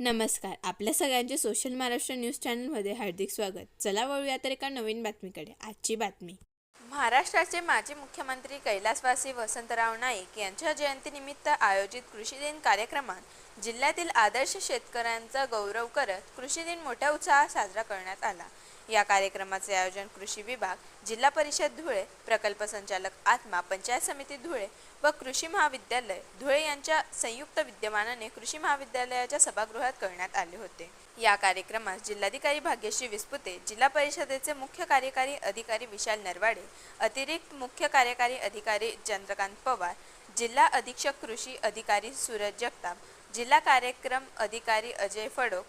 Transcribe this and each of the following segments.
नमस्कार. आपल्या सगळ्यांचे सोशल महाराष्ट्र न्यूज चॅनलमध्ये हार्दिक स्वागत. चला वळूया तर एका नवीन बातमीकडे. आजची बातमी. महाराष्ट्राचे माजी मुख्यमंत्री कैलासवासी वसंतराव नाईक यांच्या जयंतीनिमित्त आयोजित कृषी दिन कार्यक्रमात जिल्ह्यातील आदर्श शेतकऱ्यांचा गौरव करत कृषी दिन मोठ्या उत्साहात साजरा करण्यात आला. या कार्यक्रमाचे आयोजन कृषी विभाग जिल्हा परिषद धुळे प्रकल्प संचालक आत्मा पंचायत समिती धुळे व कृषी महाविद्यालय धुळे यांच्या संयुक्त विद्यमानाने कृषी महाविद्यालयाच्या सभागृहात करण्यात आले होते. या कार्यक्रमास जिल्हाधिकारी भाग्यश्री विस्पुते जिल्हा परिषदेचे मुख्य कार्यकारी अधिकारी विशाल नरवाडे अतिरिक्त मुख्य कार्यकारी अधिकारी चंद्रकांत पवार जिल्हा अधीक्षक कृषी अधिकारी सूरज जगताप जिल्हा कार्यक्रम अधिकारी अजय फडोक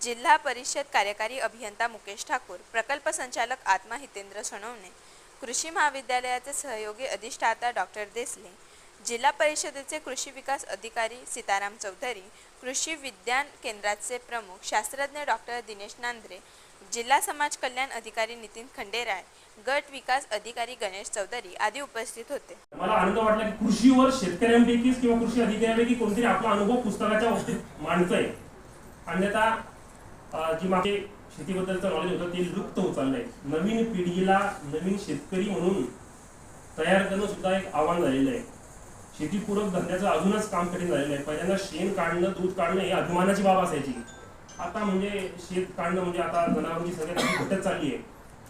जिल्हा परिषद कार्यकारी अभियंता मुकेश ठाकूर प्रकल्प संचालक आत्मा हितेंद्र सोनवणे कृषी महाविद्यालयाचे सहयोगी अधिष्ठाता डॉक्टर देसले जिल्हा परिषदेचे कृषी विकास अधिकारी सीताराम चौधरी कृषी विज्ञान केंद्राचे प्रमुख शास्त्रज्ञ डॉक्टर दिनेश नांद्रे जिल्हा समाज कल्याण अधिकारी नितीन खंडेराय गट विकास अधिकारी गणेश चौधरी आदी उपस्थित होते. मला आनंद वाटला की कृषीवर शेतकऱ्यांपैकी किंवा कृषी अधिकाऱ्यांपैकी कोणतरी आपला अनुभव पुस्तकाच्या बाबतीत मांडतोय. अन्यथा जी मागे शेतीबद्दलचं नॉलेज होतं ते लुप्त होत चाललंय. नवीन पिढीला नवीन शेतकरी म्हणून तयार करणं सुद्धा एक आव्हान झालेलं आहे. शेतीपूरक धंद्याचं अजूनच काम कठीण झालेलं आहे. पहिल्यांदा शेण काढणं दूध काढणं हे अभिमानाची बाब असायची. आता म्हणजे शेत काढणं म्हणजे आता जनावरांची सगळ्यात घटत चालली आहे.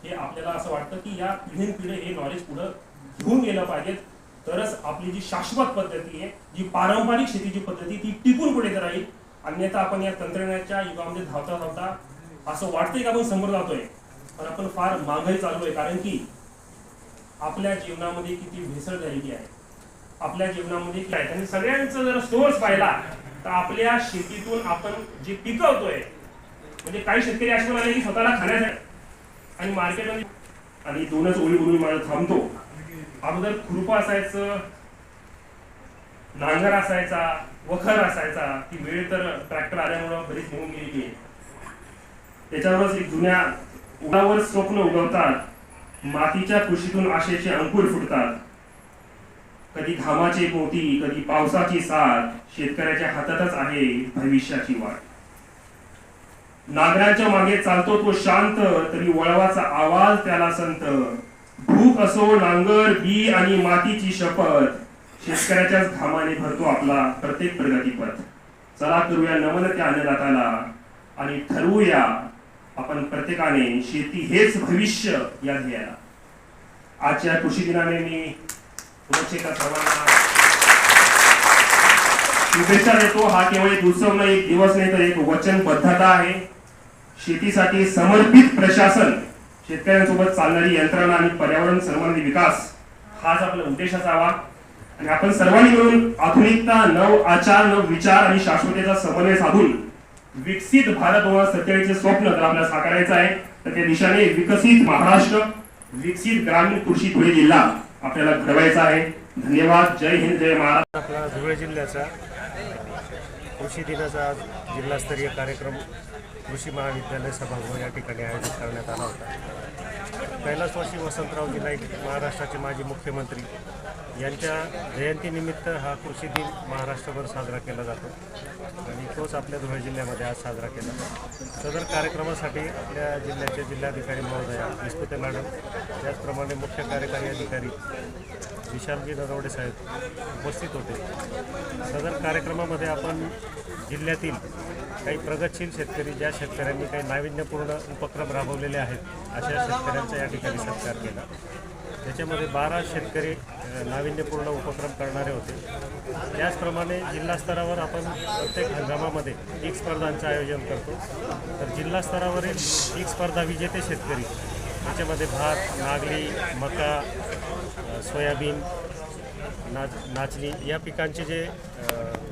हे आपल्याला असं वाटतं की या पिढीन पिढे हे नॉलेज पुढं घेऊन गेलं पाहिजेत तरच आपली जी शाश्वत पद्धती आहे जी पारंपरिक शेतीची पद्धती ती टिकून पुढे राहील. अन्यथा आपण या तंत्रज्ञानाच्या युगामध्ये धावता धावता असं वाटतंय की आपण समोर जातोय. पण आपण फार मागही आहे कारण की आपल्या जीवनामध्ये किती भेसळ झालेली आहे. आपल्या जीवनामध्ये काय आहे? आणि जर सोर्स पाहिला तर आपल्या शेतीतून आपण जे पिकवतोय म्हणजे काही शेतकरी असे म्हणाले की स्वतःला खाण्यासाठी आणि मार्केटमध्ये आणि दोनच ओळी बोलून मला थांबतो. अगोदर खुरपं असायचं नांगर असायचा वखर असायचा ती वेळ तर ट्रॅक्टर आल्यामुळं बरीच होऊन गेली की त्याच्यावरच एक जुन्या उडावर स्वप्न उगवतात. मातीच्या कृषीतून आशेचे अंकुर फुटतात. कधी घामाचे मोती कधी पावसाची साथ शेतकऱ्याच्या हातातच आहे भविष्याची वाट. नागराच्या मागे चालतो तो शांत तरी वळवाचा आवाज त्याला संत भूक असो नांगर बी आणि मातीची शपथ. शेतकऱ्याच्याच घामाने भरतो आपला प्रत्येक प्रगतीपथ चला करूया नमन त्या अन्नदाताला आणि ठरवूया आपण प्रत्येकाने शेती हेच भविष्य या ध्येयाला. आजच्या कृषी दिनाने मी शुभेच्छा सर्वांना शुभेच्छा देतो. हा केवळ एक उत्सव नाही एक दिवस नाही तर एक वचनबद्धता आहे. शेतीसाठी समर्पित प्रशासन शेतकऱ्यांसोबत चालणारी यंत्रणा आणि पर्यावरण सर्वांनी विकास हाच आपला उद्देश असावा. आणि आपण सर्वांनी मिळून आधुनिकता नव आचार नव विचार आणि शाश्वतेचा समन्वय साधून विकसित भारत दोन हजार सत्तेचाळीसचे स्वप्न जर आपल्याला साकारायचं आहे तर त्या दिशेने विकसित महाराष्ट्र विकसित ग्रामीण कृषी धुळे जिल्हा आपल्याला घडवायचा आहे. धन्यवाद. जय हिंद जय महाराष्ट्र. आपला धुळे जिल्ह्याचा कृषी दिनाचा जिल्हास्तरीय कार्यक्रम कृषी महाविद्यालय सभागृह या ठिकाणी आयोजित करण्यात आला होता. कैलासवासी वसंतरावजी नाईक महाराष्ट्राचे माजी मुख्यमंत्री यांच्या जयंतीनिमित्त हा कृषी दिन महाराष्ट्रभर साजरा केला जातो आणि तोच आपल्या धुळे जिल्ह्यामध्ये आज साजरा केला सदर कार्यक्रमासाठी आपल्या जिल्ह्याचे जिल्हाधिकारी महोदया विस्पुते मॅडम त्याचप्रमाणे मुख्य कार्यकारी अधिकारी विशालजी नरवडे साहेब उपस्थित होते. सदर कार्यक्रमामध्ये आपण जिल्ह्यातील काही प्रगतशील शेतकरी ज्या शेतकऱ्यांनी काही नाविन्यपूर्ण उपक्रम राबवलेले आहेत अशा शेतकऱ्यांचा या ठिकाणी सत्कार केला. त्याच्यामध्ये बारा शेतकरी नाविन्यपूर्ण उपक्रम करणारे होते. त्याचप्रमाणे जिल्हा स्तरावर आपण प्रत्येक हंगामामध्ये पीक स्पर्धांचं आयोजन करतो. तर जिल्हा स्तरावरील स्पर्धा विजेते शेतकरी त्याच्यामध्ये भात नागली मका सोयाबीन नाच नाचणी या पिकांचे जे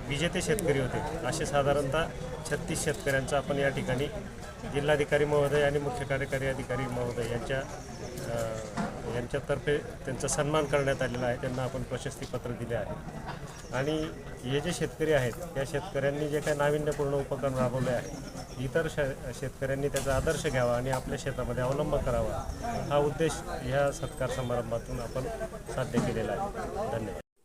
विजेते शेतकरी होते. असे साधारणतः छत्तीस शेतकऱ्यांचा आपण या ठिकाणी जिल्हाधिकारी महोदय आणि मुख्य कार्यकारी अधिकारी महोदय यांच्या यांच्यातर्फे त्यांचा सन्मान करण्यात आलेला आहे. त्यांना आपण प्रशस्तीपत्र दिले आहे. आणि हे जे शेतकरी आहेत या शेतकऱ्यांनी जे काही नाविन्यपूर्ण उपक्रम राबवले आहेत इतर श शेतकऱ्यांनी त्याचा आदर्श घ्यावा आणि आपल्या शेतामध्ये अवलंब करावा हा उद्देश ह्या सत्कार समारंभातून आपण साध्य केलेला आहे. धन्यवाद.